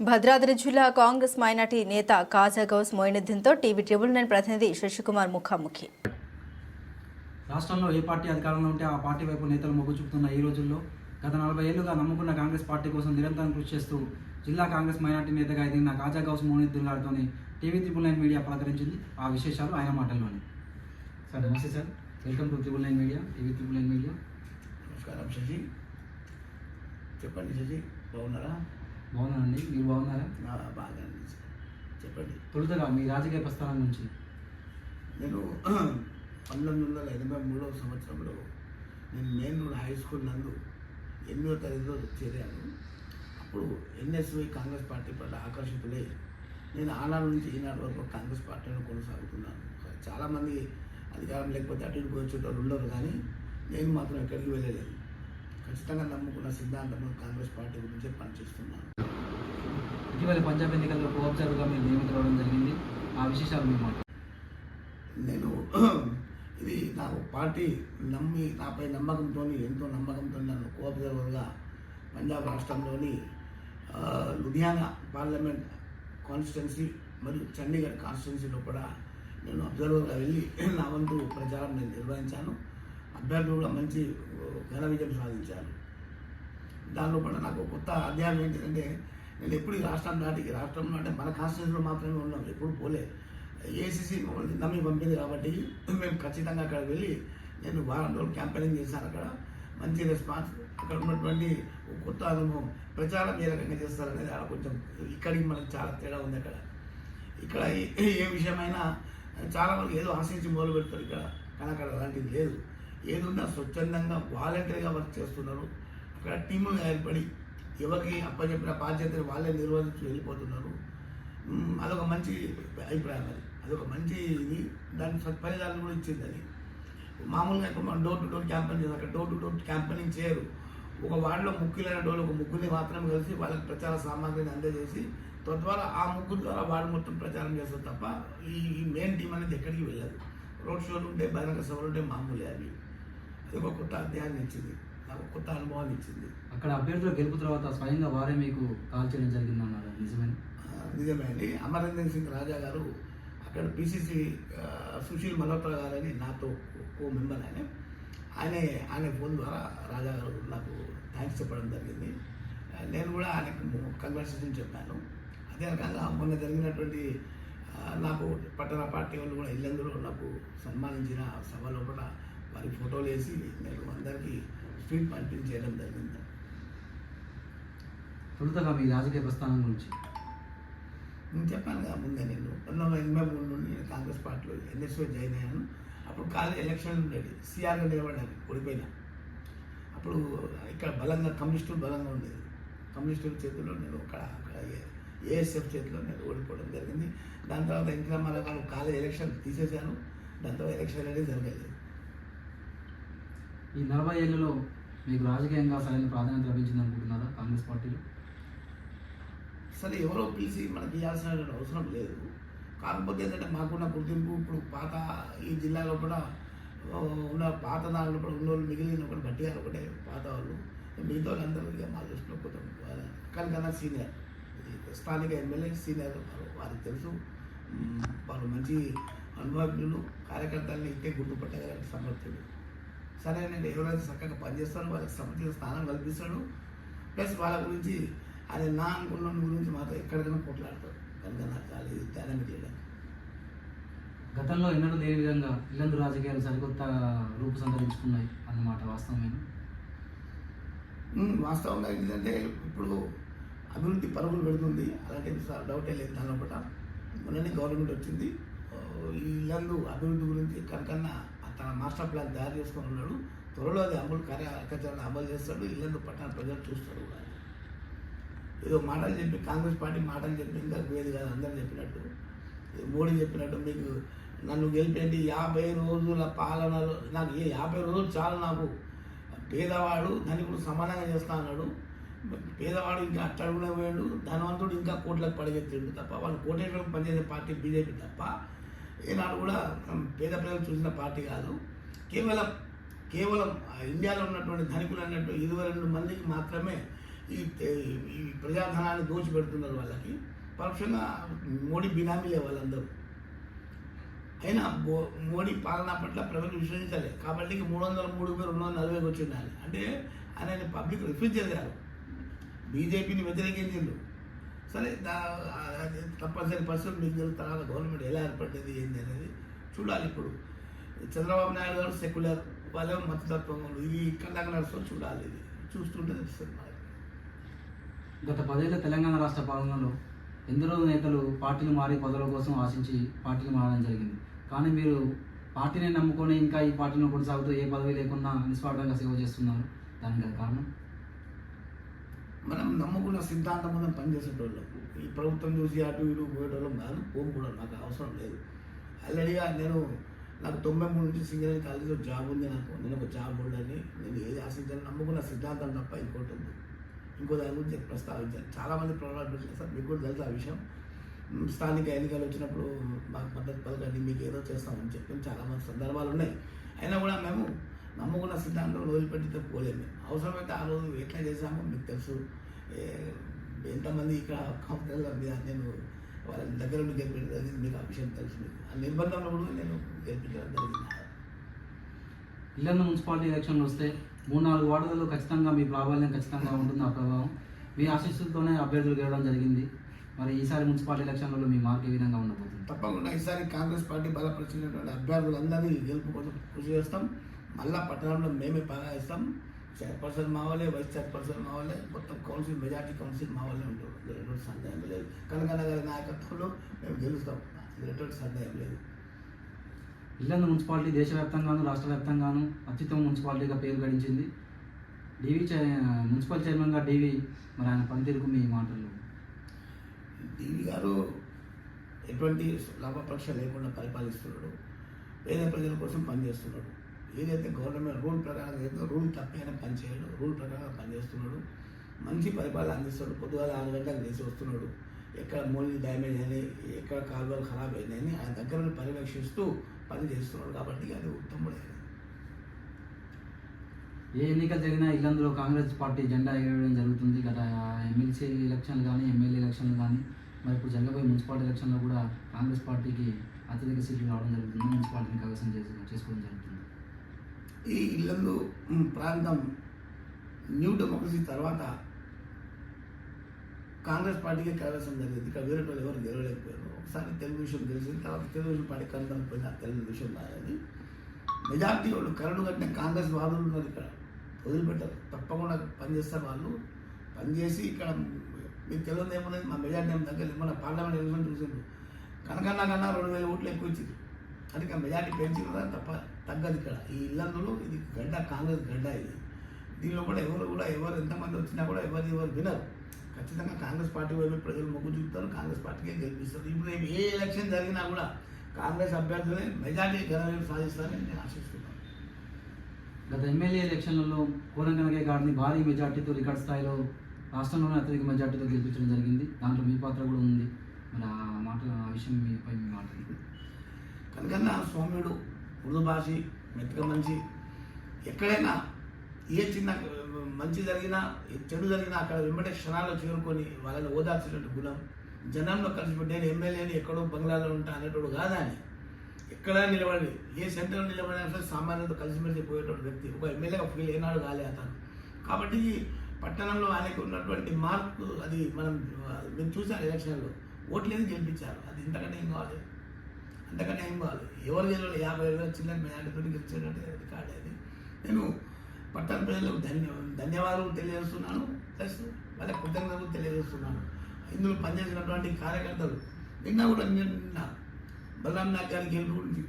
భద్రాద్రి జిల్లా కాంగ్రెస్ మైనార్టీ నేత కాజా గౌస్ మొయినుద్దీన్తో టీవీ ట్రిబుల్ నైన్ ప్రతినిధి శశికుమార్ ముఖాముఖి. రాష్ట్రంలో ఏ పార్టీ అధికారంలో ఉంటే ఆ పార్టీ వైపు నేతలు మొగ్గు చూపుతున్న ఈ రోజుల్లో గత నలభై ఏళ్ళుగా నమ్ముకున్న కాంగ్రెస్ పార్టీ కోసం నిరంతరం కృషి చేస్తూ జిల్లా కాంగ్రెస్ మైనార్టీ నేతగా ఎదిగిన కాజా గౌస్ మోనిద్దీన్ గారితోని టీవీ త్రిబుల్ నైన్ మీడియా పలకరించింది. ఆ విశేషాలు ఆయన మాటల్లోనే. సార్ నమస్తే sir. Welcome to triple nine media TV triple nine media. నమస్కారం శశి. చెప్పండి శశి బాగున్నారా? బాగున్నానండి మీరు బాగున్నారా? బాగా. చెప్పండి. తొలుతగా మీ రాజకీయ ప్రస్థానం నుంచి నేను పంతొమ్మిది వందల ఎనభై మూడవ సంవత్సరంలో నేను మెయిన్ రోడ్ హై స్కూల్ నందు ఎనిమిదో తరగతిలో చేరాను. అప్పుడు ఎన్ఎస్వై కాంగ్రెస్ పార్టీ పట్ల ఆకర్షితులై నేను ఆనాడు నుంచి ఈనాడు వరకు కాంగ్రెస్ పార్టీలో కొనసాగుతున్నాను. చాలామంది అధికారం లేకపోతే అటు ఇటు వచ్చేటోళ్ళు ఉండరు కానీ నేను మాత్రం ఎక్కడికి వెళ్ళలేదు. ఖచ్చితంగా నమ్ముకున్న సిద్ధాంతం కాంగ్రెస్ పార్టీ గురించే పనిచేస్తున్నాను ఇటీవల పంజాబ్ ఎన్నికల్లో కో అబ్జర్వర్గా మీరు నియమితులవడం జరిగింది. ఆ విశేషాలు మీ మాట. నేను ఇది నాకు పార్టీ నమ్మి నాపై నమ్మకంతో ఎంతో నమ్మకంతో నన్ను కో అబ్జర్వర్గా పంజాబ్ రాష్ట్రంలోని లుధియానా పార్లమెంట్ కాన్స్టిట్యున్సీ మరియు చండీగఢ్ కాన్స్టిట్యున్సీలో కూడా నేను అబ్జర్వర్గా వెళ్ళి నా వంతు ప్రచారం నేను నిర్వహించాను. అభ్యర్థులు కూడా మంచి ఘన విజయం సాధించారు. దానిలో కూడా నాకు కొత్త అధ్యాయం ఏంటంటే నేను ఎప్పుడు ఈ రాష్ట్రం దాటికి రాష్ట్రంలో అంటే మన కాన్స్టిట్యూన్సీలో మాత్రమే ఉన్నాం ఎప్పుడు పోలే. ఏసీసీ మమ్మల్ని నమ్మి పంపింది కాబట్టి మేము ఖచ్చితంగా అక్కడ వెళ్ళి నేను వారం రోజులు క్యాంపెయినింగ్ చేశాను అక్కడ. మంచి రెస్పాన్స్ అక్కడ ఉన్నటువంటి కొత్త అనుభవం ప్రచారం ఏ రకంగా చేస్తారనేది అక్కడ కొంచెం ఇక్కడికి మనకి చాలా తేడా ఉంది అక్కడ. ఇక్కడ ఏ- ఏ విషయమైనా చాలా వరకు ఏదో ఆశించి మొదలు పెడతారు ఇక్కడ. కానీ అక్కడ అలాంటిది లేదు. ఏదున్నా స్వచ్ఛందంగా వాలంటరీగా వర్క్ చేస్తున్నారు. అక్కడ టీములు ఏర్పడి ఎవరికి అప్పచెప్పిన బాధ్యతను వాళ్ళే నిర్వహించి వెళ్ళిపోతున్నారు. అదొక మంచి అభిప్రాయం అది. అదొక మంచి ఇది. దాని సత్ఫలితాలు కూడా ఇచ్చింది అది. మామూలుగా మనం డోర్ టు డోర్ క్యాంపెయిన్ చేయాలి అక్కడ డోర్ టు డోర్ క్యాంపెయినింగ్ చేయరు. ఒక వార్డులో ముఖ్యులైన డోర్లు ఒక ముగ్గురిని మాత్రం కలిసి వాళ్ళకి ప్రచార సామాగ్రిని అందజేసి తద్వారా ఆ ముగ్గురు ద్వారా వార్డు మొత్తం ప్రచారం చేస్తారు తప్ప ఈ ఈ మెయిన్ టీం అనేది ఎక్కడికి వెళ్ళదు. రోడ్ షోలు ఉంటే బహిరంగ సభలు ఉంటే మామూలే అవి. కొత్త అధ్యాయాన్ని ఇచ్చింది. నాకు కొత్త అనుభవాన్ని ఇచ్చింది. అక్కడ అభ్యర్థుల గెలుపు తర్వాత స్వయంగా వారే మీకు కాల్ చేయడం జరిగిందన్నారు. నిజమేనా? నిజమే అండి. అమరేందర్ సింగ్ రాజా గారు అక్కడ పిసిసి సుశీల్ మల్హోత్రా గారని నాతో కో మెంబర్ ఆయన. ఆయన ఆయన ఫోన్ ద్వారా రాజా గారు నాకు థ్యాంక్స్ చెప్పడం జరిగింది. నేను కూడా ఆయనకు కంగ్రాచులేషన్ చెప్పాను. అదే రకంగా మొన్న జరిగినటువంటి నాకు పట్టణ పార్టీ వాళ్ళు కూడా ఇల్లందరూ నాకు సన్మానించిన సభ లోపల వారి ఫోటోలు వేసి నేను అందరికీ స్వీట్ పంపించేయడం జరిగింది. తొలుతగా మీ రాజకీయ ప్రస్థానం గురించి? నేను చెప్పాను కదా ముందే నేను. పంతొమ్మిది వందల ఎనభై మూడు నుండి నేను కాంగ్రెస్ పార్టీలో ఎన్ఎస్ఓ జాయిన్ అయ్యాను. అప్పుడు కాలేజ్ ఎలక్షన్ ఉండేది. సిఆర్గా నిలబడ్డాను ఓడిపోయినా. అప్పుడు ఇక్కడ బలంగా కమ్యూనిస్టులు బలంగా ఉండేది. కమ్యూనిస్టుల చేతిలో నేను అక్కడ ఏఎస్ఎఫ్ చేతిలో నేను ఓడిపోవడం జరిగింది. దాని తర్వాత రామారావు గారు కాలేజ్ ఎలక్షన్ తీసేశాను. దాని తర్వాత ఎలక్షన్ అనేది జరగలేదు. ఈ నలభై ఏళ్ళలో మీకు రాజకీయంగా సరైన ప్రాధాన్యత లభించింది అనుకుంటున్నారా కాంగ్రెస్ పార్టీలో? అసలు ఎవరో పిలిచి మనకి ఇవ్వాల్సిన అవసరం లేదు. కాకపోతే ఏంటంటే మాకున్న గుర్తింపు ఇప్పుడు పాత ఈ జిల్లాలో కూడా ఉన్న పాత దానిలో కూడా ఉన్న వాళ్ళు మిగిలిన ఒకటి గట్టిగా ఒకటే పాత వాళ్ళు. మిగతా వాళ్ళందరూ ఇక మా దృష్టిలో కొంచెం కనుకన్నా సీనియర్. స్థానిక ఎమ్మెల్యే సీనియర్ వారు వారికి తెలుసు. వాళ్ళు మంచి అనుభవజ్ఞులు కార్యకర్తల్ని ఇంతే గుర్తుపట్టగల సమర్థులు. సరే నేను ఎవరైతే చక్కగా పనిచేస్తారో వాళ్ళకి సముచిత స్థానం కల్పిస్తాడు. ప్లస్ వాళ్ళ గురించి అది నా అనుకున్న గురించి మాత్రం ఎక్కడికైనా కొట్లాడతారు కనుక నాకు చాలా ఇది ధ్యానం చేయడానికి గతంలో ఎన్నడూ లేని విధంగా ఇల్లందు రాజకీయాలు సరికొత్త రూపు సంతరించుకున్నాయి అన్నమాట వాస్తవమేనా? వాస్తవంగా ఏంటంటే ఇప్పుడు అభివృద్ధి పరుగులు పెడుతుంది. అలాంటి డౌటే లేదు దాని లోపల మొన్ననే గవర్నమెంట్ వచ్చింది. ఇల్లందు అభివృద్ధి గురించి తన మాస్టర్ ప్లాన్ తయారు చేసుకొని ఉన్నాడు. త్వరలో అది అమలు కార్యాచరణ అమలు చేస్తాడు. ఇల్లందు పట్టణ ప్రజలు చూస్తాడు కూడా. ఏదో మాటలు చెప్పి కాంగ్రెస్ పార్టీ మాటలు చెప్పి ఇంకా వేది కాదు అందరూ చెప్పినట్టు. మోడీ చెప్పినట్టు మీకు నన్ను గెలిపేంటి? యాభై రోజుల పాలనలో నాకు ఏ యాభై రోజులు చాలు నాకు. పేదవాడు ధనికుడు సమానంగా చేస్తా అన్నాడు. పేదవాడు ఇంకా అట్టడుగునే పోయాడు ధనవంతుడు ఇంకా కోట్లకు పడిగెత్తిండు తప్ప వాళ్ళు కోటేశ్వరం పనిచేసే పార్టీ బీజేపీ తప్ప ఈనాడు కూడా పేద ప్రజలు చూసిన పార్టీ కాదు. కేవలం కేవలం ఇండియాలో ఉన్నటువంటి ధనికులు అన్నట్టు ఇరవై రెండు మందికి మాత్రమే ఈ ఈ ప్రజాధనాన్ని దోచిపెడుతున్నారు వాళ్ళకి. పరోక్షంగా మోడీ బినామీలే వాళ్ళందరూ. అయినా బో- మోడీ పాలన పట్ల ప్రజలు విశ్వసించాలి. కాబట్టి మూడు వందల మూడు వేలు రెండు వందల నలభైకి వచ్చిండాలి. అంటే ఆయన పబ్లిక్ రిఫ్యూజ్ చేశారు. బీజేపీని వ్యతిరేకించిండు సరే దా తప్పనిసరి పరిస్థితులు మీకు తెలుసు తర్వాత గవర్నమెంట్ ఎలా ఏర్పడ్డది ఏంది అనేది చూడాలి ఇప్పుడు. చంద్రబాబు నాయుడు గారు సెక్యులర్ వాళ్ళే మతతత్వం ఇది ఇక్కడ దాకా నడుస్తుందో చూడాలి ఇది. చూస్తుంటే తెలుస్తుంది మనకి. గత పదేళ్ళ తెలంగాణ రాష్ట్ర పాలనలో ఎందరో నేతలు పార్టీలు మారి పదవుల కోసం ఆశించి పార్టీలు మారడం జరిగింది. కానీ మీరు పార్టీని నమ్ముకొని ఇంకా ఈ పార్టీలో కొనసాగుతూ ఏ పదవి లేకుండా నిస్వార్థంగా సేవ చేస్తున్నారు. దానికి కారణం? మనం నమ్ముకున్న సిద్ధాంతం మనం పనిచేసేటోళ్ళం. ఈ ప్రభుత్వం చూసి అటు ఇటు పోయేటోళ్ళం కాదు పోం కూడా నాకు అవసరం లేదు. ఆల్రెడీగా నేను నాకు తొంభై మూడు నుంచి సింగరేణి కాలేజీలో జాబ్ ఉంది నాకు. నేను ఒక జాబ్ హోల్డర్ని నేను ఏది ఆశించాను నమ్ముకున్న సిద్ధాంతం తప్ప ఇంకోటి ఉంది. ఇంకో దాని గురించి ప్రస్తావించాను. చాలామంది ప్రోగ్రామ్ సార్ మీకు కూడా తెలుసు ఆ విషయం. స్థానిక ఎన్నికలు వచ్చినప్పుడు మాకు మద్దతు పలకండి మీకు ఏదో చేస్తామని చెప్పి చాలామంది సందర్భాలు ఉన్నాయి. అయినా కూడా మేము నమ్ముకున్న సిద్ధాంతం వదిలిపెట్టితే పోలేము. అవసరమైతే ఆ రోజు ఎట్లా చేశామో మీకు తెలుసు. ఎంతమంది ఇక్కడ కాంపిటర్ల మీద నేను వాళ్ళ దగ్గర నుండి గెలిపించడం మీకు ఆ విషయం తెలుసు మీకు. ఆ నిర్బంధంలో కూడా నేను గెలిపించడం జరిగింది. ఇల్లందు మున్సిపాలిటీ ఎలక్షన్లు వస్తే మూడు నాలుగు వార్డులలో ఖచ్చితంగా మీ ప్రాబల్యం ఖచ్చితంగా ఉంటుంది ఆ ప్రభావం. మీ ఆశీస్సులతోనే అభ్యర్థులు గెలవడం జరిగింది. మరి ఈసారి మున్సిపాలిటీ ఎలక్షన్లలో మీ మార్క్ ఏ విధంగా ఉండబోతుంది? తప్పకుండా ఈసారి కాంగ్రెస్ పార్టీ బలపరిచినటువంటి అభ్యర్థులందరినీ గెలుపు కోసం కృషి చేస్తాం. మళ్ళా పట్టణంలో మేమే ఇస్తాం చైర్పర్సన్ మా వాళ్ళే వైస్ చైర్పర్సన్ మా వాళ్ళే. మొత్తం కౌన్సిల్ మెజార్టీ కౌన్సిల్ మా వాళ్ళే ఎటువంటి సందేహం లేదు. కనకన్న గారి నాయకత్వంలో మేము గెలుస్తాం. ఎటువంటి సందేహం లేదు. ఇల్లందు మున్సిపాలిటీ దేశవ్యాప్తంగాను రాష్ట్ర వ్యాప్తంగాను అత్యుత్తమ మున్సిపాలిటీగా పేరు గడించింది. డివి చై మున్సిపల్ చైర్మన్గా డివి మరి ఆయన పనితీరుకు మీ మాటలు. డివి గారు ఎటువంటి లాభపక్ష లేకుండా పరిపాలిస్తున్నాడు. పేద ప్రజల కోసం పనిచేస్తున్నాడు. ఏదైతే గవర్నమెంట్ రూల్ ప్రకారం ఏదో రూల్ తప్పైనా పనిచేయడు రూల్ ప్రకారం పనిచేస్తున్నాడు మంచి పరిపాలన అందిస్తాడు పొద్దుగాల ఆరు గంటలకు వేసి వస్తున్నాడు. ఎక్కడ మూలి డ్యామేజ్ అయింది ఎక్కడ కాలువలు ఖరాబ్ అయినాయని ఆయన దగ్గర పర్యవేక్షిస్తూ పని చేస్తున్నాడు కాబట్టి అది ఉత్తముడైనది ఏ ఎన్నికలు జరిగినా ఇల్లందులో కాంగ్రెస్ పార్టీ జెండా ఎగరడం జరుగుతుంది. గత ఎమ్మెల్సీ ఎలక్షన్లు కానీ ఎమ్మెల్యే ఎలక్షన్లు కానీ మరి ఇప్పుడు జరగబోయే మున్సిపాలిటీ ఎలక్షన్లో కూడా కాంగ్రెస్ పార్టీకి అత్యధిక సీట్లు రావడం జరుగుతుంది. మున్సిపాలిటీని కైవసం చేసుకోవడం జరుగుతుంది. ఈ ఇల్లందు ప్రాంతం న్యూ డెమోక్రసీ తర్వాత కాంగ్రెస్ పార్టీకి కలవసం జరిగింది. ఇక్కడ వేరే వాళ్ళు ఎవరు గెలవలేకపోయారు. ఒకసారి తెలుగుదేశం గెలిచింది తర్వాత తెలుగుదేశం పార్టీ కనుక పోయినా తెలుగుదేశం రాదని మెజార్టీ వాళ్ళు కరడు కట్టిన కాంగ్రెస్ వాదులు ఉన్నారు ఇక్కడ. వదిలిపెట్టారు. తప్పకుండా పనిచేస్తారు వాళ్ళు. పనిచేసి ఇక్కడ మీకు తెలియదు ఏమన్నది మా మెజార్టీ ఏమి దగ్గర మన పార్లమెంట్ ఎలక్షన్ చూసిండు కనకన్నా కన్నా రెండు వేల ఓట్లు ఎక్కువ ఇచ్చింది అందుకే మెజార్టీ పెంచింది తప్ప తగ్గదు ఇక్కడ. ఈ ఇల్లందులో ఇది గడ్డ కాంగ్రెస్ గడ్డ ఇది. దీనిలో కూడా ఎవరు కూడా ఎవరు ఎంతమంది వచ్చినా కూడా ఎవరు ఎవరు వినరు. ఖచ్చితంగా కాంగ్రెస్ పార్టీ వైపు ప్రజలు మొగ్గు చూపుతారు కాంగ్రెస్ పార్టీకే గెలిపిస్తారు. ఇప్పుడు ఏ ఎలక్షన్ జరిగినా కూడా కాంగ్రెస్ అభ్యర్థులే మెజార్టీ ఘనమైన సాధిస్తారని నేను ఆశిస్తున్నాను. గత ఎమ్మెల్యే ఎలక్షన్లలో కనకయ్య గారిని భారీ మెజార్టీతో రికార్డ్ స్థాయిలో రాష్ట్రంలోనే అత్యధిక మెజార్టీతో గెలిపించడం జరిగింది. దాంట్లో మీ పాత్ర కూడా ఉంది. మరి ఆ మాట ఆ విషయం మీపై మీ మాట కనుకన్నా సౌమ్యుడు మృదుభాషి భాషి మంచి ఎక్కడైనా ఏ చిన్న మంచి జరిగినా ఏ చెడు జరిగినా అక్కడ వెంబడే క్షణాల్లో చేరుకొని వాళ్ళని ఓదార్చినట్టు గుణం. జనంలో కలిసి నేను ఎమ్మెల్యేని ఎక్కడో బంగ్లాలో ఉంటా అనేటోడు కాదని అని ఎక్కడ నిలబడి ఏ సెంటర్లో నిలబడినా సరే సామాన్యులతో కలిసిమెలిసి పోయేటువంటి వ్యక్తి. ఒక ఎమ్మెల్యేగా ఫీల్ ఏనాడు కాలే అతను. కాబట్టి పట్టణంలో ఆయనకు ఉన్నటువంటి మార్పు అది మనం మేము చూసాం ఎలక్షన్లో. ఓట్లేని గెలిపించారు. అది ఇంతకంటే ఏం కావాలి అంతకంటే ఏం కాదు ఎవరి జిల్లాలో యాభై వేల చిన్న మేడాటితో గెలిచేటట్టు రికార్డ్ అది నేను పట్టణ ప్రజలకు ధన్య ధన్యవాదాలు తెలియజేస్తున్నాను. ప్లస్ వాళ్ళ కృతజ్ఞతలు తెలియజేస్తున్నాను. ఇందులో పనిచేసినటువంటి కార్యకర్తలు నిన్న కూడా నిన్న బలరాం నాయక్ గారి గెలుపు గురించి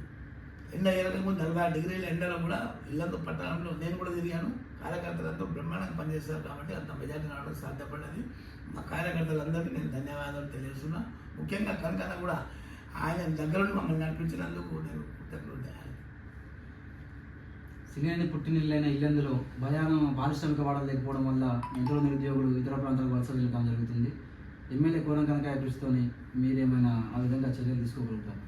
ఎండ ముందు నలభై డిగ్రీల ఎండలో కూడా ఇల్లందు పట్టణంలో నేను కూడా తిరిగాను. కార్యకర్తలంతా బ్రహ్మాండంగా పనిచేస్తారు కాబట్టి అంత మెజార్టీ రావడం సాధ్యపడ్డది మా కార్యకర్తలందరికీ నేను ధన్యవాదాలు తెలియజేస్తున్నా. ముఖ్యంగా కనకన్న కూడా ఆయన దగ్గర మమ్మల్ని నడిపించినందుకు నేను కృతజ్ఞుడిని ఆయనకి. సింగరేణి పుట్టినిల్లైన ఇల్లందులో భయానం పారిశ్రామిక వాడలు లేకపోవడం వల్ల ఎంతో నిరుద్యోగులు ఇతర ప్రాంతాలకు వలస వెళ్ళడం జరుగుతుంది. ఎమ్మెల్యే కోరం కనకాయ కృషితోని మీరేమైనా ఆ విధంగా చర్యలు తీసుకోగలుగుతారు?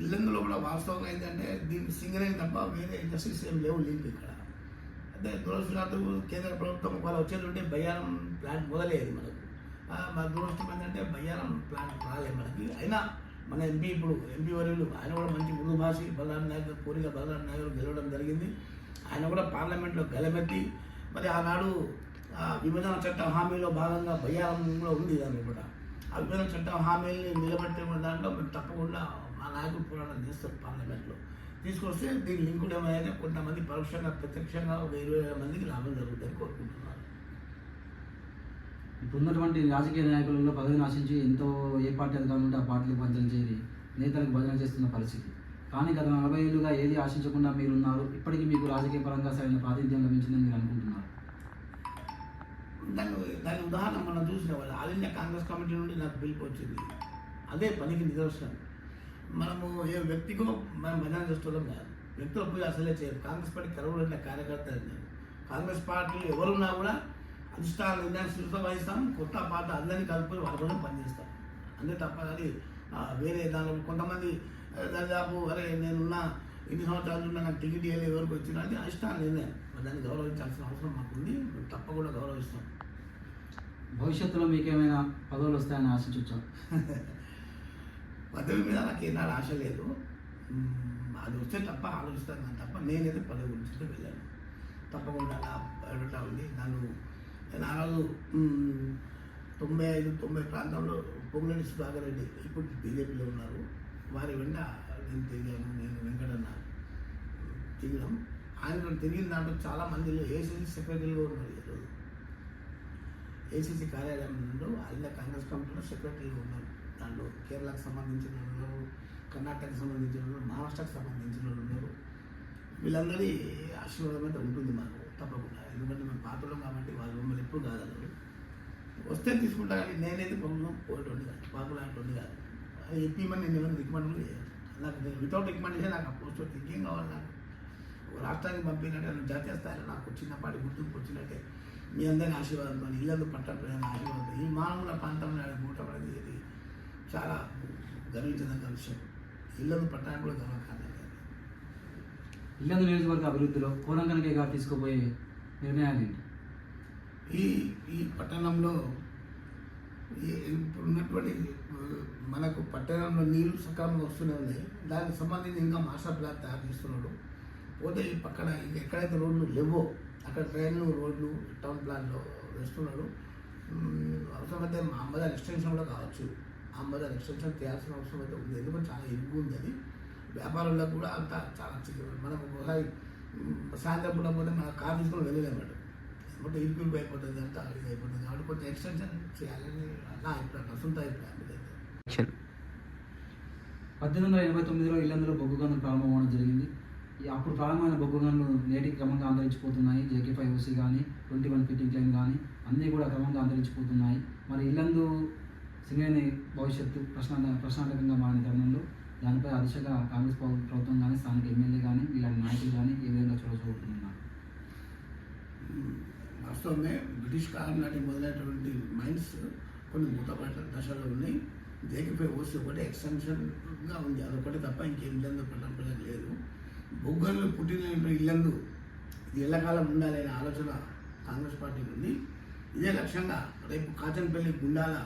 ఇల్లందులో కూడా వాస్తవం ఏంటంటే దీనికి సింగరేణి తప్ప వేరే ఇండస్ట్రీస్ ఏం లేవు లింక్ ఇక్కడ. అయితే దురదృష్టం కేంద్ర ప్రభుత్వం వచ్చేది ఉంటే బయ్యారం ప్లాంట్ మొదలయ్యేది మనకు. మరి మన దురదృష్టం ఏంటంటే బయ్యారం ప్లాన్ రాలే మనకి అయినా మన ఎంపీ ఇప్పుడు ఎంపీ వర్యులు ఆయన కూడా మంచి మృదు భాషి బలరాం నాయక్ కోరిక బలరాం నాయకులు గెలవడం జరిగింది. ఆయన కూడా పార్లమెంట్లో గెలబెట్టి మరి ఆనాడు విభజన చట్టం హామీలో భాగంగా బయ్యారం కూడా ఉంది దాన్ని కూడా ఆ విభజన చట్టం హామీల్ని నిలబెట్టే దాంట్లో మేము తప్పకుండా మా నాయకులు పోరాటం చేస్తారు పార్లమెంట్లో. తీసుకొస్తే దీని లింకుడు ఏమైనా కొంతమంది పరోక్షంగా ప్రత్యక్షంగా ఒక ఇరవై వేల మందికి లాభం జరుగుతుందని కోరుకుంటున్నారు ఇప్పుడు ఉన్నటువంటి రాజకీయ నాయకులలో పదవిని ఆశించి ఎంతో ఏ పార్టీ అధికారులు ఉంటే ఆ పార్టీలకు భజన చేరి నేతలకు భజన చేస్తున్న పరిస్థితి. కానీ గత నలభై ఏళ్ళుగా ఏది ఆశించకుండా మీరున్నారు ఇప్పటికీ మీకు రాజకీయ పరంగా సరైన ప్రాతినిధ్యం లభించిందని మీరు అనుకుంటున్నారు? దాని దాని ఉదాహరణ మనం చూసిన వాళ్ళు ఆల్ ఇండియా కాంగ్రెస్ కమిటీ నుండి నాకు పిలుపు వచ్చింది. అదే పనికి నిదర్శనం. మనము ఏ వ్యక్తికో మనం భజన చేస్తున్నాం కాదు వ్యక్తుల పూజ అసలే చేయరు. కాంగ్రెస్ పార్టీ కరువులైన కార్యకర్త కాంగ్రెస్ పార్టీ ఎవరున్నా కూడా అధిష్టాన నిర్ణయాన్ని వహిస్తాం కొత్త పాత అందరినీ కలుపుకొని వాళ్ళ కోసం పనిచేస్తాం అంతే తప్ప కానీ ఆ, వేరే దానిలో కొంతమంది దాదాపు అరే నేనున్నా ఇన్ని సంవత్సరాలు ఉన్నా నాకు టికెట్ ఇవ్వలేదు ఎవరికి వచ్చినా అది అధిష్టాన నిర్ణయం దాన్ని గౌరవించాల్సిన అవసరం మాకుంది తప్పకుండా గౌరవిస్తాం. భవిష్యత్తులో మీకేమైనా పదవులు వస్తాయని ఆశించవచ్చా? పదవి మీద నాకు ఏనాడు ఆశ లేదు. అది వస్తే తప్ప ఆలోచిస్తాను తప్ప నేనైతే పదవి గురించి వెళ్ళాను. తప్పకుండా బయోడేటా ఉంది. నన్ను నాలుగు తొంభై ఐదు తొంభై ప్రాంతంలో పొంగులేని సుధాకర్ రెడ్డి ఇప్పుడు బీజేపీలో ఉన్నారు. వారి వెంట నేను తిరిగాను నేను వెంకటన్న తిరిగాం. ఆయన తిరిగిన దాంట్లో చాలామంది ఏసీసీ సెక్రటరీగా ఉన్నారు ఈరోజు ఏసీసీ కార్యాలయంలో ఆయన కాంగ్రెస్ కమిటీలో సెక్రటరీగా ఉన్నారు. దాంట్లో కేరళకు సంబంధించిన వాళ్ళు కర్ణాటకకు సంబంధించిన వాళ్ళు మహారాష్ట్రకు సంబంధించిన వాళ్ళు ఉన్నారు. వీళ్ళందరి ఆశీర్వాదం అయితే ఉంటుంది మాకు. తప్పకుండా. ఎందుకంటే మేము పాత్రలు కాబట్టి వాళ్ళు మమ్మల్ని ఎప్పుడు కాదన్నారు వస్తే తీసుకుంటా కానీ నేనైతే పొంగం పోయేటోండి కాదు. పాపులాంటి కాదు. అది ఎప్పిమని నేను ఏమైనా రికమెండ్ కూడా నాకు నాకు వితౌట్ రికమెండేషన్ నాకు ఆ పోస్ట్ ఇంకేం కావాలి నాకు? ఒక రాష్ట్రానికి పంపినట్టే నన్ను జాతీయ స్థాయిలో నాకు చిన్నపాటి గుర్తింపు వచ్చినట్టే. మీ అందరిని ఆశీర్వాదం అని ఇల్లందు పట్టణ ఆశీర్వాదం ఈ మానవుల ప్రాంతంలో మూటపడేది ఇది చాలా గర్వించదగ్గ విషయం. ఇల్లందు పట్టడానికి కూడా గర్వకారణం ఇల్లందు నియోజకవర్గ అభివృద్ధిలో కోరంకనకే గారు తీసుకోబోయే నిర్ణయాలు ఏంటి? ఈ ఈ పట్టణంలో ఈ- ఉన్నటువంటి మనకు పట్టణంలో నీళ్ళు సకాలంలో వస్తూనే ఉన్నాయి దానికి సంబంధించి ఇంకా మాస్టర్ ప్లాన్ తయారు చేస్తున్నాడు. పోతే ఈ పక్కన ఎక్కడైతే రోడ్లు లేవో అక్కడ ట్రైన్లు రోడ్లు టౌన్ ప్లాన్లో వేస్తున్నాడు. అవసరమైతే మా అంబదార్ ఎక్స్టెన్షన్ కూడా కావచ్చు. అంబదార్ ఎక్స్టెన్షన్ చేయాల్సిన అవసరం అయితే ఉంది. ఎందుకంటే చాలా ఎక్కువ ఉంది అది. వ్యాపారంలో కూడా అంత చాలా మనం ఒకసారి సాయంత్రం పూట పోతే మన కార్ తీసుకొని వెళ్ళలేమాట బట్ ఇరుకులు అయిపోతుంది అంతా ఇది అయిపోతుంది. కాబట్టి కొంచెం ఎక్స్టెన్షన్ చేయాలని నా అభిప్రాయం సొంత అభిప్రాయం పద్దెనిమిది వందల ఎనభై తొమ్మిదిలో ఇల్లందులో బొగ్గు గనులు ప్రారంభమవడం జరిగింది. అప్పుడు ప్రారంభమైన బొగ్గు గనులు నేటికి క్రమంగా అంతరించిపోతున్నాయి. జేకే ఫైవ్ ఓసీ కానీ ట్వంటీ వన్ ఫిఫ్టీన్ క్లెయిమ్ కానీ అన్నీ కూడా క్రమంగా అంతరించిపోతున్నాయి. మరి ఇల్లందు సినీ భవిష్యత్తు ప్రశ్న ప్రశ్నార్థకంగా మారిన తరుణంలో దానిపై ఆ దిశగా కాంగ్రెస్ ప్రభుత్వం కానీ స్థానిక ఎమ్మెల్యే కానీ ఇలాంటి నాయకులు కానీ ఏ విధంగా చూడచూడుతున్నారు వాస్తవమే బ్రిటిష్ కాలం నాటి మొదలైనటువంటి మైండ్స్ కొన్ని మూతపడ్డ దశలో ఉన్నాయి. జేకేపై ఓసి ఒకటి ఎక్స్టెన్షన్గా ఉంది. అదొకటి తప్ప ఇంకేం ఇల్లందు పట్టడం లేదు. బొగ్గలు పుట్టిన ఇల్లందు ఇది ఎల్లకాలం ఉండాలనే ఆలోచన కాంగ్రెస్ పార్టీకి ఉంది. ఇదే లక్ష్యంగా రేపు కాచన్పల్లి గుండాల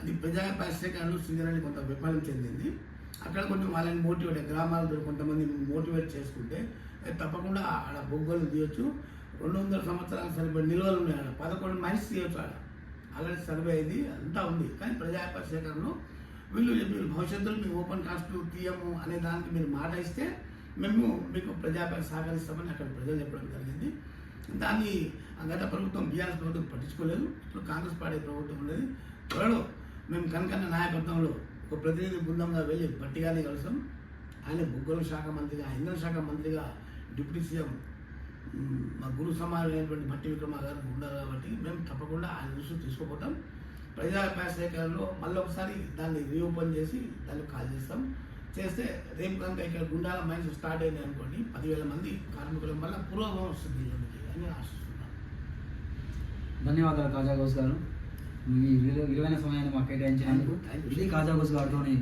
అది ప్రజా పరిస్థితులు కొంత విఫలం చెందింది. అక్కడ కొంచెం వాళ్ళని మోటివేట్ గ్రామాలతో కొంతమంది మోటివేట్ చేసుకుంటే తప్పకుండా ఆడ బొగ్గలు తీయొచ్చు. రెండు వందల సంవత్సరాలు సరిపడే నిల్వలు ఉన్నాయి ఆడ. పదకొండు మనిషి తీయొచ్చు ఆడ. ఆల్రెడీ సర్వే అయింది అంతా ఉంది. కానీ ప్రజాపతి సేకరణలో వీళ్ళు మీరు భవిష్యత్తులో మీ ఓపెన్ కాస్ట్ తీయము అనే దానికి మీరు మాట ఇస్తే మేము మీకు ప్రజాపతి సహకరిస్తామని అక్కడ ప్రజలు చెప్పడం జరిగింది. దాన్ని గత ప్రభుత్వం బీఆర్ఎస్ ప్రభుత్వం పట్టించుకోలేదు. ఇప్పుడు కాంగ్రెస్ పార్టీ ప్రభుత్వం ఉండేది త్వరలో మేము కనకన్న నాయకత్వంలో ఒక ప్రతినిధి బృందంగా వెళ్ళి పట్టిగానే కలుస్తాం. ఆయన బొగ్గల శాఖ మంత్రిగా ఇంధన శాఖ మంత్రిగా డిప్యూటీ సీఎం మా గురు సమానమైనటువంటి భట్టి విక్రమ గారు ఉన్నారు కాబట్టి మేము తప్పకుండా ఆయన దృష్టి తీసుకుపోతాం. ప్రజా సేకరణలో మళ్ళీ ఒకసారి దాన్ని రీఓపెన్ చేసి దాన్ని కాల్ చేస్తాం. చేస్తే రేపు కనుక ఇక్కడ గుండాల మైన్స్ స్టార్ట్ అయింది అనుకోండి పదివేల మంది కార్మికుల వల్ల పూర్వభం వస్తుంది అని ఆశిస్తున్నాం. ధన్యవాదాలు కాజా ఘోష్ గారు. మీ విలువ- విలువైన సమయాన్ని మాకు కేటాయించినందుకు. ఇది కాజా ఘోష్ గారితోని